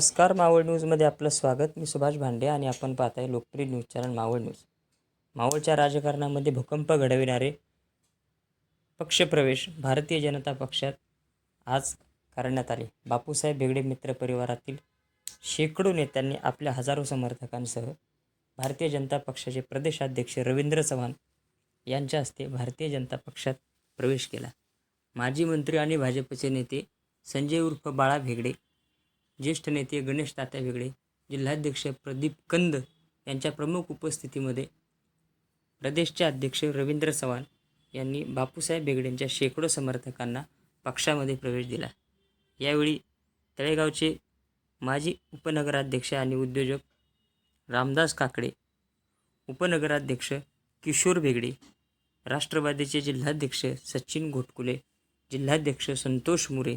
नमस्कार मावळ न्यूजमध्ये आपलं स्वागत. मी सुभाष भांडे आणि आपण पाहत आहे लोकप्रिय न्यूज चॅनल मावळ न्यूज. मावळच्या राजकारणामध्ये भूकंप घडविणारे पक्षप्रवेश भारतीय जनता पक्षात आज करण्यात आले. बापूसाहेब बेगडे मित्र परिवारातील शेकडो नेत्यांनी आपल्या हजारो समर्थकांसह भारतीय जनता पक्षाचे प्रदेशाध्यक्ष रवींद्र चव्हाण यांच्या हस्ते भारतीय जनता पक्षात प्रवेश केला. माजी मंत्री आणि भाजपचे नेते संजय उर्फ बाळा भेगडे ज्येष्ठ नेते गणेश तात्या वेगळे जिल्हाध्यक्ष प्रदीप कंद यांच्या प्रमुख उपस्थितीमध्ये प्रदेशचे अध्यक्ष रवींद्र चव्हाण यांनी बापूसाहेब बेगडेंच्या शेकडो समर्थकांना पक्षामध्ये प्रवेश दिला. यावेळी तळेगावचे माजी उपनगराध्यक्ष आणि उद्योजक रामदास काकडे उपनगराध्यक्ष किशोर बेगडे राष्ट्रवादीचे जिल्हाध्यक्ष सचिन घोटकुले जिल्हाध्यक्ष संतोष मुरे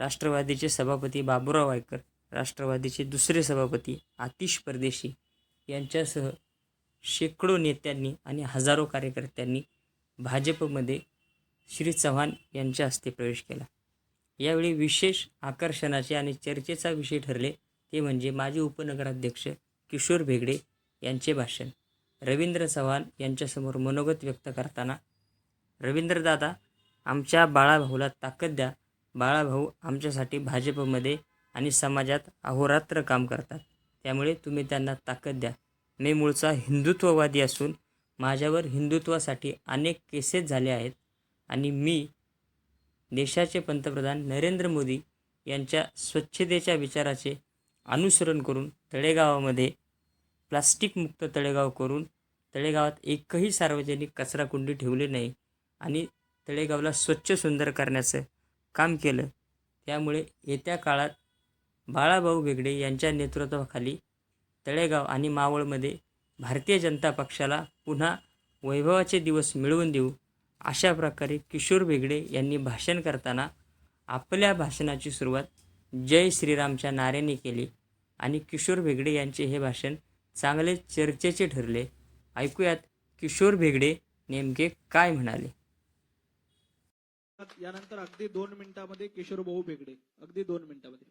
राष्ट्रवादीचे सभापती बाबुराव वायकर राष्ट्रवादीचे दुसरे सभापती आतिश परदेशी यांच्यासह शेकडो नेत्यांनी आणि हजारो कार्यकर्त्यांनी भाजपमध्ये श्री चव्हाण यांच्या हस्ते प्रवेश केला. यावेळी विशेष आकर्षणाचे आणि चर्चेचा विषय ठरले ते म्हणजे माजी उपनगराध्यक्ष किशोर भेगडे यांचे भाषण. रवींद्र चव्हाण यांच्यासमोर मनोगत व्यक्त करताना रवींद्रदादा आमच्या बाळाभाऊला ताकद द्या बाळाभाऊ आमच्यासाठी भाजपमध्ये आणि समाजात अहोरात्र काम करतात. त्यामुळे तुम्ही त्यांना ताकद द्या. मी मूळचा हिंदुत्ववादी असून माझ्यावर हिंदुत्वासाठी अनेक केसेस झाले आहेत आणि मी देशाचे पंतप्रधान नरेंद्र मोदी यांच्या स्वच्छतेच्या विचाराचे अनुसरण करून तळेगावामध्ये प्लास्टिकमुक्त तळेगाव करून तळेगावात एकही सार्वजनिक कचराकुंडी ठेवली नाही आणि तळेगावला स्वच्छ सुंदर करण्याचं काम केलं. त्यामुळे येत्या काळात बाळाभाऊ बेगडे यांच्या नेतृत्वाखाली तळेगाव आणि मावळमध्ये भारतीय जनता पक्षाला पुन्हा वैभवाचे दिवस मिळवून देऊ अशा प्रकारे किशोर बेगडे यांनी भाषण करताना आपल्या भाषणाची सुरुवात जय श्रीरामच्या नाऱ्याने केली आणि किशोर बेगडे यांचे हे भाषण चांगले चर्चेचे ठरले. ऐकूयात किशोर बेगडे नेमके काय म्हणाले. यानंतर अगदी दोन मिनिटांमध्ये किशोर भाऊ बेगडे. अगदी दोन मिनिटांमध्ये.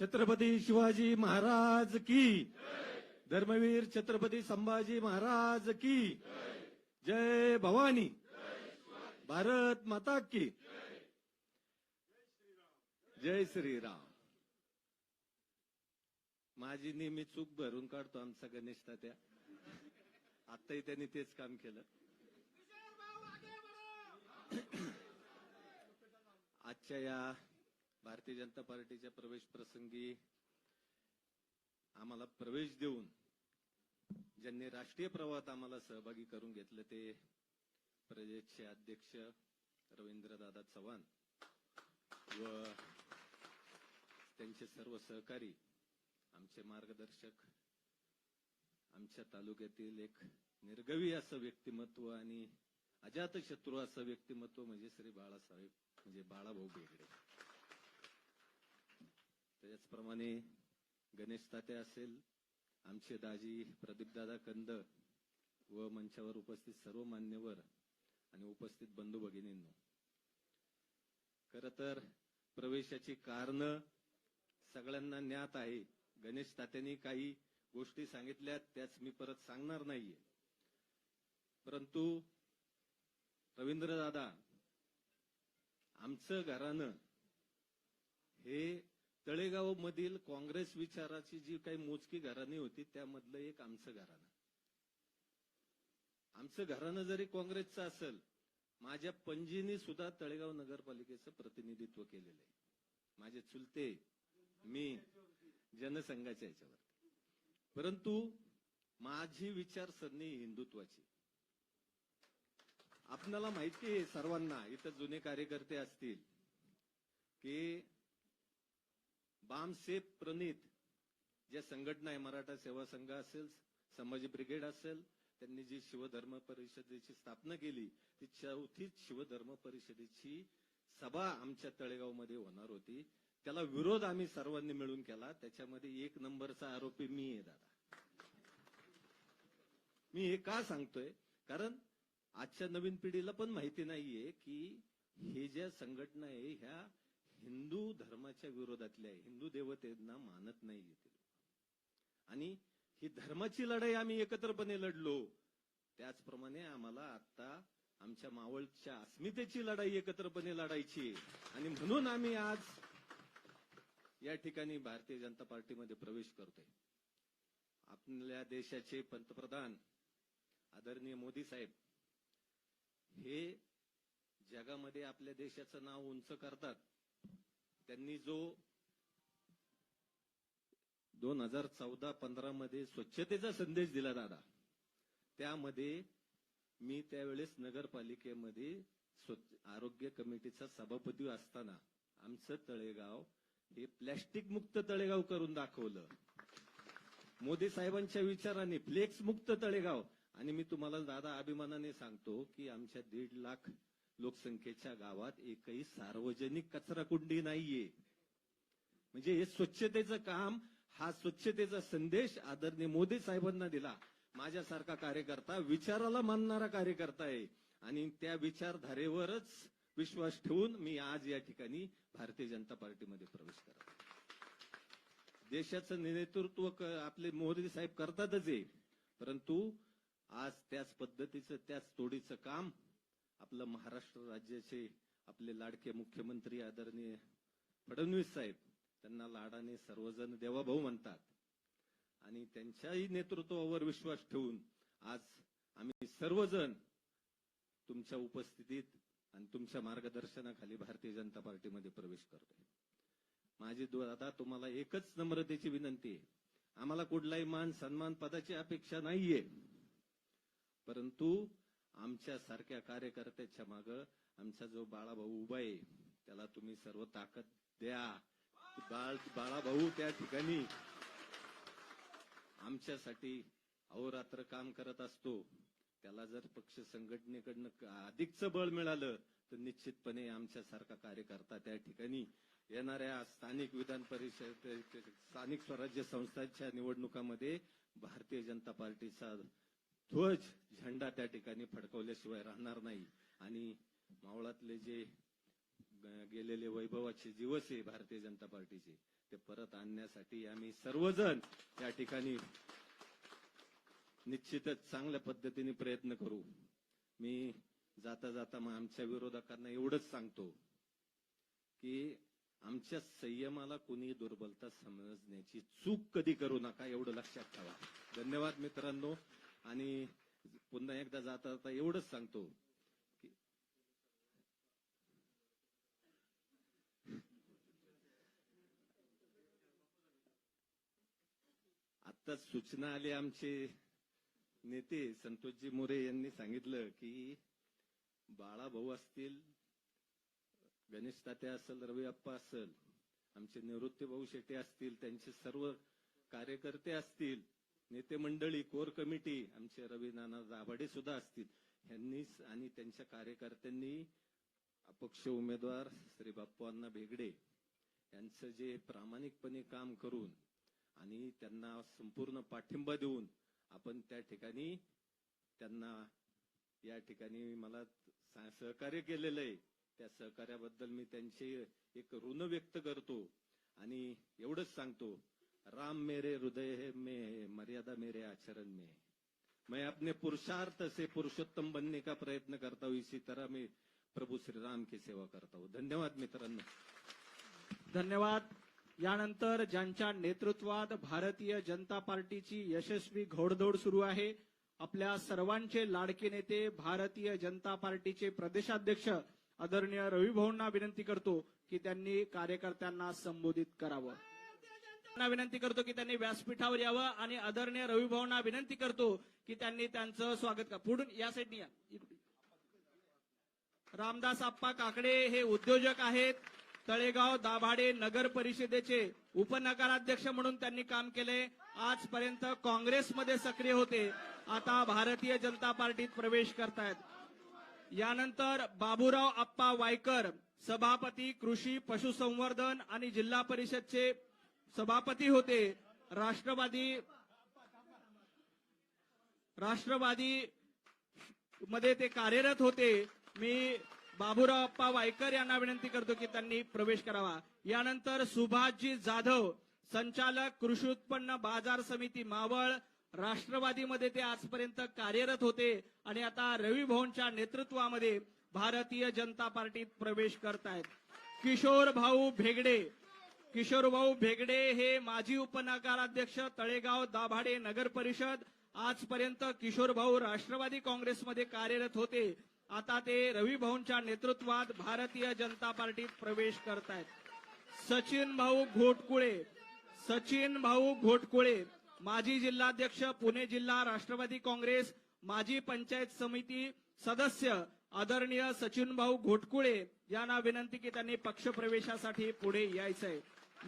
छत्रपती शिवाजी महाराज की. धर्मवीर छत्रपती संभाजी महाराज की. जय भवानी. भारत माता की. जय श्रीराम. माझी नेहमी चूक भरून काढतो आमचा गणेश तात्या. आताही त्यांनी तेच काम केलं. आजच्या या भारतीय जनता पार्टीच्या प्रवेश प्रसंगी आम्हाला प्रवेश देऊन ज्यांनी राष्ट्रीय प्रवाहात आम्हाला सहभागी करून घेतलं ते प्रदेशचे अध्यक्ष रवींद्रदादा चव्हाण व त्यांचे सर्व सहकारी आमचे मार्गदर्शक आमच्या तालुक्यातील एक निर्गवी असं व्यक्तिमत्व आणि अजातशत्रू असं व्यक्तिमत्व म्हणजे श्री बाळासाहेब म्हणजे बाळाभाऊ बेगडे. त्याचप्रमाणे गणेश ताते असेल आमचे दाजी प्रदीपदादा कंद व मंचावर उपस्थित सर्व मान्यवर आणि उपस्थित बंधू भगिनींनो. खर तर प्रवेशाची कारण सगळ्यांना ज्ञात आहे. गणेश तात्यांनी काही गोष्टी सांगितल्या त्याच मी परत सांगणार नाहीये. परंतु रवींद्र दादा आमचं घरानं हे तळेगाव मधील काँग्रेस विचाराची जी काही मोजकी घराणी होती त्यामधलं एक आमचं घराणं. आमचं घराणं जरी काँग्रेसचं असेल माझ्या पणजीने सुद्धा तळेगाव नगरपालिकेचं प्रतिनिधित्व केलेलं आहे. माझे चुलते मी जनसंघाच्या याच्यावर परंतु माझी विचारसरणी हिंदुत्वाची. आपल्याला माहिती आहे सर्वांना इथं जुने कार्यकर्ते असतील की बामसेफ प्रणित ज्या संघटना आहे मराठा सेवा संघ असेल संभाजी ब्रिगेड असेल त्यांनी जी शिवधर्म परिषदेची स्थापना केली ती चौथीच शिवधर्म परिषदेची सभा आमच्या तळेगावमध्ये होणार होती. त्याला विरोध आम्ही सर्वांनी मिळून केला. त्याच्यामध्ये एक नंबरचा आरोपी मी आहे दादा. मी हे का सांगतोय? कारण आजच्या नवीन पिढीला पण माहिती नाहीये की हे ज्या संघटना आहे ह्या हिंदू धर्माच्या विरोधातल्या आहे. हिंदू देवतेंना मानत नाही ते लोक. आणि ही धर्माची लढाई आम्ही एकत्रपणे लढलो त्याचप्रमाणे आम्हाला आता आमच्या मावळच्या अस्मितेची लढाई एकत्रपणे लढायची आणि म्हणून आम्ही आज या ठिकाणी भारतीय जनता पार्टीमध्ये प्रवेश करतोय. आपल्या देशाचे पंतप्रधान आदरणीय मोदी साहेब हे जगामध्ये आपल्या देशाचं नाव उंच करतात. त्यांनी जो दोन हजार चौदा पंधरा मध्ये स्वच्छतेचा संदेश दिला दादा. त्यामध्ये मी त्यावेळेस नगरपालिकेमध्ये स्वच्छ आरोग्य कमिटीचा सभापती असताना आमचं तळेगाव हे प्लॅस्टिक मुक्त तळेगाव करून दाखवलं. मोदी साहेबांच्या विचाराने फ्लेक्स मुक्त तळेगाव आणि मी तुम्हाला दादा अभिमानाने सांगतो की आमच्या दीड लाख लोकसंख्येच्या गावात एकही सार्वजनिक कचरा कुंडी नाहीये. म्हणजे हे स्वच्छतेचं काम हा स्वच्छतेचा संदेश आदरणीय मोदी साहेबांना दिला. माझ्यासारखा कार्यकर्ता विचाराला मानणारा कार्यकर्ता आहे. आणि त्या विचारधारेवरच विश्वास ठेवून मी आज या ठिकाणी भारतीय जनता पार्टीमध्ये प्रवेश करतो देशाचं नेतृत्व आपले मोदी साहेब करतातच आहे परंतु आज त्याच पद्धतीचं त्याच तोडीचं काम आपलं महाराष्ट्र राज्याचे आपले लाडके मुख्यमंत्री आदरणीय फडणवीस साहेब त्यांना लाडाने सर्वजण देवाभाऊ म्हणतात. आणि त्यांच्याही नेतृत्वावर विश्वास ठेवून आज आम्ही सर्वजण तुमच्या उपस्थितीत आणि तुमच्या मार्गदर्शनाखाली भारतीय जनता पार्टीमध्ये प्रवेश करतोय. माझी दादा तुम्हाला एकच नम्रतेची विनंती आहे. आम्हाला कुठलाही मान सन्मान पदाची अपेक्षा नाहीये. परंतु आमच्या सारख्या कार्यकर्त्याच्या मागं आमचा जो बाळाभाऊ उभा आहे त्याला तुम्ही सर्व ताकद द्या. बाळ बाळाभाऊ त्या ठिकाणी आमच्यासाठी अहोरात्र काम करत असतो. त्याला जर पक्ष संघटनेकडनं अधिकचं बळ मिळालं तर निश्चितपणे आमच्यासारखा कार्यकर्ता त्या ठिकाणी येणाऱ्या स्थानिक विधान परिषद स्थानिक स्वराज्य संस्थांच्या निवडणुकामध्ये भारतीय जनता पार्टीचा ध्वज झेंडा त्या ठिकाणी फडकवल्याशिवाय राहणार नाही. आणि मावळातले जे गेलेले वैभवाचे दिवस आहे भारतीय जनता पार्टीचे ते परत आणण्यासाठी आम्ही सर्वजण या ठिकाणी निश्चितच चांगल्या पद्धतीने प्रयत्न करू. मी जाता जाता मग आमच्या विरोधकांना एवढंच सांगतो की आमच्या संयमाला कुणी दुर्बलता समजण्याची चूक कधी करू नका एवढं लक्षात ठेवा. धन्यवाद मित्रांनो. आणि पुन्हा एकदा जाता जाता एवढंच सांगतो की आता सूचना आली आमचे नेते संतोषजी मोरे यांनी सांगितलं की बाळाभाऊ असतील गणेश तात्या असेल रवी अप्पा असेल आमचे निवृत्ती भाऊ शेट्टी असतील त्यांचे सर्व कार्यकर्ते असतील नेते मंडळी कोर कमिटी आमचे रवी नाना दाभाडे सुद्धा असतील. यांनी आणि त्यांच्या कार्यकर्त्यांनी अपक्ष उमेदवार श्री बाप्पांना भेगडे यांचं जे प्रामाणिकपणे काम करून आणि त्यांना संपूर्ण पाठिंबा देऊन आपण त्या ठिकाणी त्यांना या ठिकाणी मला सा- सहकार्य केलेलं आहे. त्या सहकार्याबद्दल मी त्यांचे एक ऋण व्यक्त करतो आणि एवढंच सांगतो. राम मेरे हृदय में मर्यादा मेरे आचरण में मैं अपने पुरुषार्थ से पुरुषोत्तम बनने का प्रयत्न करता हूँ इसी तरह मैं प्रभू श्री राम की सेवा करता हूँ। धन्यवाद मित्रांनो। धन्यवाद। यानंतर ज्यांच्या नेतृत्वात भारतीय जनता पार्टीची यशस्वी घोडदौड सुरू आहे आपल्या सर्वांचे लाडके नेते भारतीय जनता पार्टीचे प्रदेशाध्यक्ष आदरणीय रविभाऊंना विनंती करतो की त्यांनी कार्यकर्त्यांना संबोधित करावं. विनंती करतो की त्यांनी व्यासपीठावर यावं आणि आदरणीय रवी भाऊंना विनंती करतो की त्यांनी त्यांचं स्वागत करा. पुढून या साईडनी या. रामदास आप्पा काकडे हे उद्योजक आहेत. तळेगाव दाभाडे नगर परिषदेचे उपनगराध्यक्ष म्हणून त्यांनी काम केले. आजपर्यंत काँग्रेसमध्ये सक्रिय होते. आता भारतीय जनता पार्टीत प्रवेश करतायत. यानंतर बाबूराव आप्पा वायकर सभापती कृषी पशुसंवर्धन आणि जिल्हा परिषदचे सभापती होते राष्ट्रवादी राष्ट्रवादी मध्ये ते कार्यरत होते. मी बाबूराव अप्पा वायकर यांना विनंती करतो की त्यांनी प्रवेश करावा. यानंतर सुभाषजी जाधव संचालक कृषी उत्पन्न बाजार समिती मावळ राष्ट्रवादीमध्ये ते आजपर्यंत कार्यरत होते. आणि आता रवी भवनच्या नेतृत्वामध्ये भारतीय जनता पार्टीत प्रवेश करतायत. किशोर भाऊ भेगडे किशोरभाऊ भेगडे हे माजी उपनगराध्यक्ष तळेगाव दाभाडे नगर परिषद. आजपर्यंत किशोरभाऊ राष्ट्रवादी काँग्रेसमध्ये कार्यरत होते. आता ते रवी भाऊंच्या नेतृत्वात भारतीय जनता पार्टीत प्रवेश करतायत. सचिन भाऊ घोटकुळे सचिन भाऊ घोटकुळे माजी जिल्हाध्यक्ष पुणे जिल्हा राष्ट्रवादी काँग्रेस माजी पंचायत समिती सदस्य आदरणीय सचिन भाऊ घोटकुळे यांना विनंती की त्यांनी पक्षप्रवेशासाठी पुढे यायचंय.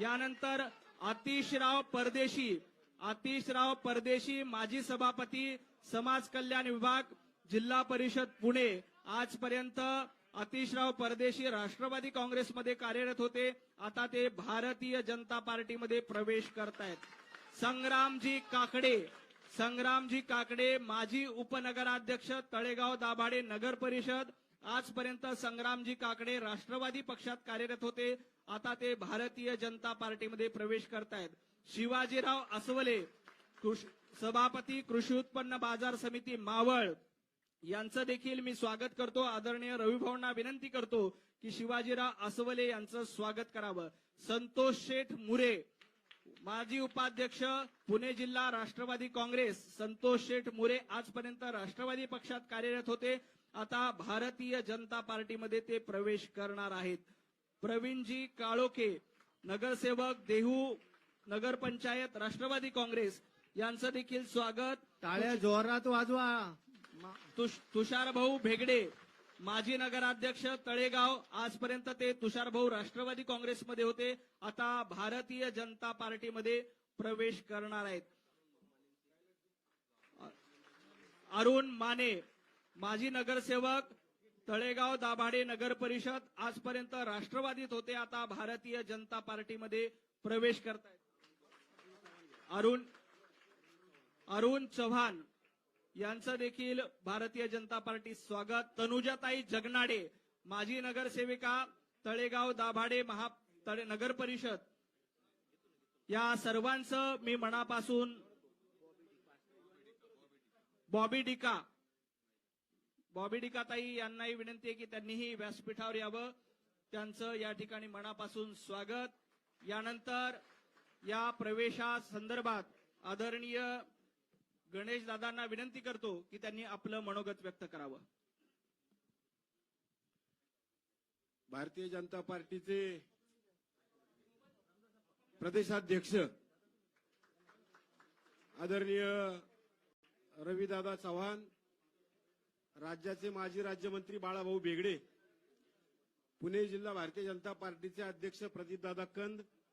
यानंतर आतिशराव परदेशी आतिशराव परदेशी माजी सभापती समाज कल्याण विभाग जिल्हा परिषद पुणे. आजपर्यंत आतिशराव परदेशी राष्ट्रवादी काँग्रेसमध्ये कार्यरत होते. आता ते भारतीय जनता पार्टीमध्ये प्रवेश करतायत. संग्रामजी काकडे संग्रामजी काकडे माजी उपनगराध्यक्ष तळेगाव दाभाडे नगर परिषद. आजपर्यंत संग्रामजी काकडे राष्ट्रवादी पक्षात कार्यरत होते. आता ते भारतीय जनता पार्टीमध्ये प्रवेश करतायत. शिवाजीराव अस्वले सभापती कृषी उत्पन्न बाजार समिती मावळ. यांचं देखील मी स्वागत करतो. आदरणीय रविभाऊंना विनंती करतो की शिवाजीराव अस्वले यांचं स्वागत करावं. संतोष शेठ मुरे माजी उपाध्यक्ष पुणे जिल्हा राष्ट्रवादी काँग्रेस संतोष शेठ मुरे आजपर्यंत राष्ट्रवादी पक्षात कार्यरत होते. आता भारतीय जनता पार्टीमध्ये ते प्रवेश करणार आहेत. प्रवीणजी काळोखे नगरसेवक देहू नगरपंचायत राष्ट्रवादी काँग्रेस यांचं देखील स्वागत. टाळ्या जोरात वाजवा. तुष- तुषारभाऊ भेगडे माजी नगराध्यक्ष तळेगाव आजपर्यंत ते तुषारभाऊ राष्ट्रवादी काँग्रेसमध्ये होते. आता भारतीय जनता पार्टीमध्ये प्रवेश करणार आहेत. अरुण माने माजी नगरसेवक तळेगाव दाभाडे नगर परिषद आजपर्यंत राष्ट्रवादीत होते. आता भारतीय जनता पार्टीमध्ये प्रवेश करतायत. अरुण अरुण चव्हाण यांचं देखील भारतीय जनता पार्टी स्वागत. तनुजाताई जगनाडे माजी नगरसेविका तळेगाव दाभाडे महा तळे नगर परिषद. या सर्वांचं मी मनापासून बॉबी डिका बॉबी डिकाताई यांनाही विनंती आहे की त्यांनीही व्यासपीठावर यावं. त्यांचं या ठिकाणी मनापासून स्वागत. यानंतर या प्रवेशा संदर्भात आदरणीय गणेश दादांना विनंती करतो की त्यांनी आपलं मनोगत व्यक्त करावं. भारतीय जनता पार्टीचे प्रदेशाध्यक्ष आदरणीय रविदादा चव्हाण राज्याचे माजी राज्यमंत्री बाळाभाऊ बेगडे पुणे जिल्हा भारतीय जनता पार्टीचे अध्यक्ष प्रदीपदादा कंद